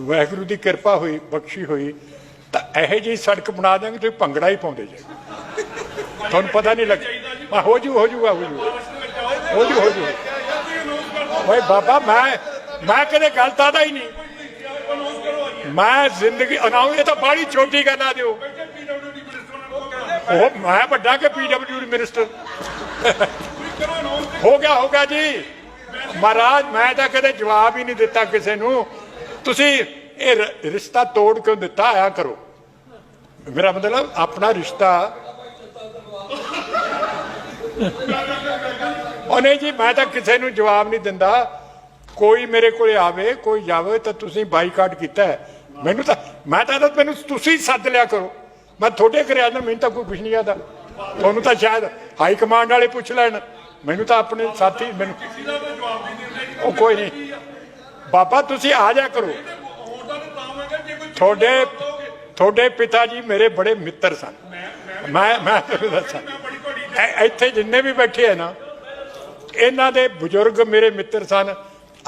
ਵਾਹਿਗੁਰੂ ਦੀ ਕਿਰਪਾ ਹੋਈ, ਬਖਸ਼ੀ ਹੋਈ, ਤਾਂ ਇਹੋ ਜਿਹੀ ਸੜਕ ਬਣਾ ਦਿਆਂਗੇ ਤੁਸੀਂ ਭੰਗੜਾ ਹੀ ਪਾਉਂਦੇ ਜੇ। ਤੁਹਾਨੂੰ ਪਤਾ ਨਹੀਂ ਲੱਗ ਆ, ਹੋ ਜੂ, ਹੋ ਜੂਗਾ ਹੋ ਜੂ। ਹੋ ਜੂ ਹੋ ਜੂ। ਓਏ ਬਾਬਾ, ਮੈਂ ਮੈਂ ਕਦੇ ਗਲਤ ਆਦਾ ਹੀ ਨਹੀਂ। ਮੈਂ ਜ਼ਿੰਦਗੀ ਅਨਾਉ ਇਹ ਤਾਂ ਬਾੜੀ ਛੋਟੀ ਗੱਲ ਦਿਓ। ਉਹ ਮੈਂ ਵੱਡਾ ਕਿ ਪੀਡਬਲਯੂ ਮਿਨਿਸਟਰ? ਹੋ ਗਿਆ ਹੋ ਗਿਆ ਜੀ। ਮਹਾਰਾਜ, ਮੈਂ ਤਾਂ ਕਦੇ ਜਵਾਬ ਹੀ ਨਹੀਂ ਦਿੱਤਾ ਕਿਸੇ ਨੂੰ। ਤੁਸੀਂ ਇਹ ਰਿਸ਼ਤਾ ਤੋੜ ਕਿਉਂ ਦਿੱਤਾ, ਆਇਆ ਕਰੋ। ਮੇਰਾ ਮਤਲਬ ਆਪਣਾ ਰਿਸ਼ਤਾ। ਉਹਨੇ ਜੀ, ਮੈਂ ਤਾਂ ਕਿਸੇ ਨੂੰ ਜਵਾਬ ਨਹੀਂ ਦਿੰਦਾ। ਕੋਈ ਮੇਰੇ ਕੋਲੇ ਆਵੇ, ਕੋਈ ਜਾਵੇ, ਤਾਂ ਤੁਸੀਂ ਬਾਈਕਾਟ ਕੀਤਾ ਮੈਨੂੰ ਤਾਂ, ਮੈਂ ਤਾਂ ਮੈਨੂੰ ਤੁਸੀਂ ਸੱਦ ਲਿਆ ਕਰੋ। ਮੈਂ ਤੁਹਾਡੇ ਘਰੇ ਆਦਾ ਮੈਨੂੰ ਤਾਂ ਕੋਈ ਕੁਝ ਨਹੀਂ ਆਦਾ। ਤੁਹਾਨੂੰ ਤਾਂ ਸ਼ਾਇਦ ਹਾਈ ਕਮਾਂਡ ਵਾਲੇ ਪੁੱਛ ਲੈਣ। ਮੈਨੂੰ ਤਾਂ ਆਪਣੇ ਸਾਥੀ, ਮੈਨੂੰ ਉਹ ਕੋਈ ਨਹੀਂ। ਬਾਬਾ, ਤੁਸੀਂ ਆ ਜਾ ਕਰੋ। ਤੁਹਾਡੇ ਤੁਹਾਡੇ ਪਿਤਾ ਜੀ ਮੇਰੇ ਬੜੇ ਮਿੱਤਰ ਸਨ। ਮੈਂ ਮੈਂ ਤੁਹਾਨੂੰ ਦੱਸਾਂ। ਇੱਥੇ ਜਿੰਨੇ ਵੀ ਬੈਠੇ ਆ ਨਾ, ਇਹਨਾਂ ਦੇ ਬਜ਼ੁਰਗ ਮੇਰੇ ਮਿੱਤਰ ਸਨ।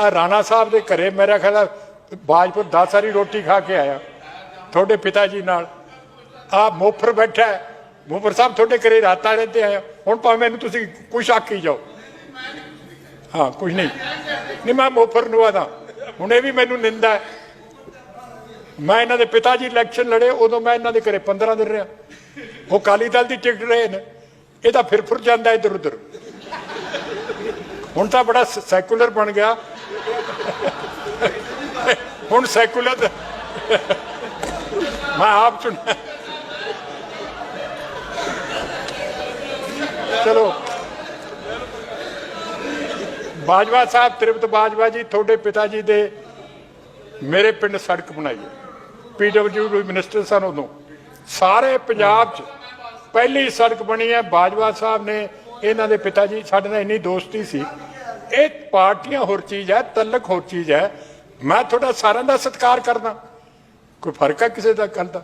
ਆ ਰਾਣਾ ਸਾਹਿਬ ਦੇ ਘਰੇ ਮੇਰਾ ਖਿਆਲ ਬਾਜਪੁਰ 10 ਸਾਰੀ ਰੋਟੀ ਖਾ ਕੇ ਆਇਆ। ਤੁਹਾਡੇ ਪਿਤਾ ਜੀ ਨਾਲ। ਆ ਮੋਫਰ ਬੈਠਾ ਮੋਫਰ ਸਾਹਿਬ ਤੁਹਾਡੇ ਘਰੇ ਰਾਤਾਂ ਰਹਿੰਦੇ ਆਇਆ ਹੁਣ ਭਾਵੇਂ ਮੈਨੂੰ ਤੁਸੀਂ ਕੁਛ ਆਖੀ ਜਾਓ। ਹਾਂ ਕੁਝ ਨਹੀਂ। ਨਹੀਂ, ਮੈਂ ਮੋਫਰ ਨੂੰ ਆਦਾ। ਹੁਣ ਇਹ ਵੀ ਮੈਨੂੰ ਨਿੰਦਾ ਮੈਂ ਇਹਨਾਂ ਦੇ ਪਿਤਾ ਜੀ ਇਲੈਕਸ਼ਨ ਲੜੇ, ਉਦੋਂ ਮੈਂ ਇਹਨਾਂ ਦੇ ਘਰੇ 15 ਦਿਨ ਰਿਹਾ। ਉਹ ਕਾਲੀ ਦਲ ਦੀ ਟਿਕਟ ਰਹੇ ਨੇ। ਇਹ ਤਾਂ ਫਿਰ ਫਿਰ ਜਾਂਦਾ ਇੱਧਰ ਉੱਧਰ। ਹੁਣ ਤਾਂ ਬੜਾ ਸੈਕੂਲਰ ਬਣ ਗਿਆ। ਹੁਣ ਸੈਕੂਲਰ ਮੈਂ ਆਪ ਚੁਣ, ਚਲੋ। ਬਾਜਵਾ ਸਾਹਿਬ, ਤ੍ਰਿਪਤ ਬਾਜਵਾ ਜੀ, ਤੁਹਾਡੇ ਪਿਤਾ ਜੀ ਦੇ ਮੇਰੇ ਪਿੰਡ ਸੜਕ ਬਣਾਈ ਹੈ। ਪੀਡਬਲਯੂ ਮਿਨਿਸਟਰ ਸਨ ਉਦੋਂ। ਸਾਰੇ ਪੰਜਾਬ 'ਚ ਪਹਿਲੀ ਸੜਕ ਬਣੀ ਹੈ। ਬਾਜਵਾ ਸਾਹਿਬ ਨੇ ਇਹਨਾਂ ਦੇ ਪਿਤਾ ਜੀ, ਸਾਡੇ ਨਾਲ ਇੰਨੀ ਦੋਸਤੀ ਸੀ। ਇਹ ਪਾਰਟੀਆਂ ਹੋਰ ਚੀਜ਼ ਹੈ, ਤਲਕ ਹੋਰ ਚੀਜ਼ ਹੈ। ਮੈਂ ਤੁਹਾਡਾ ਸਾਰਿਆਂ ਦਾ ਸਤਿਕਾਰ ਕਰਦਾ। ਕੋਈ ਫ਼ਰਕ ਹੈ ਕਿਸੇ ਦਾ ਕਰਦਾ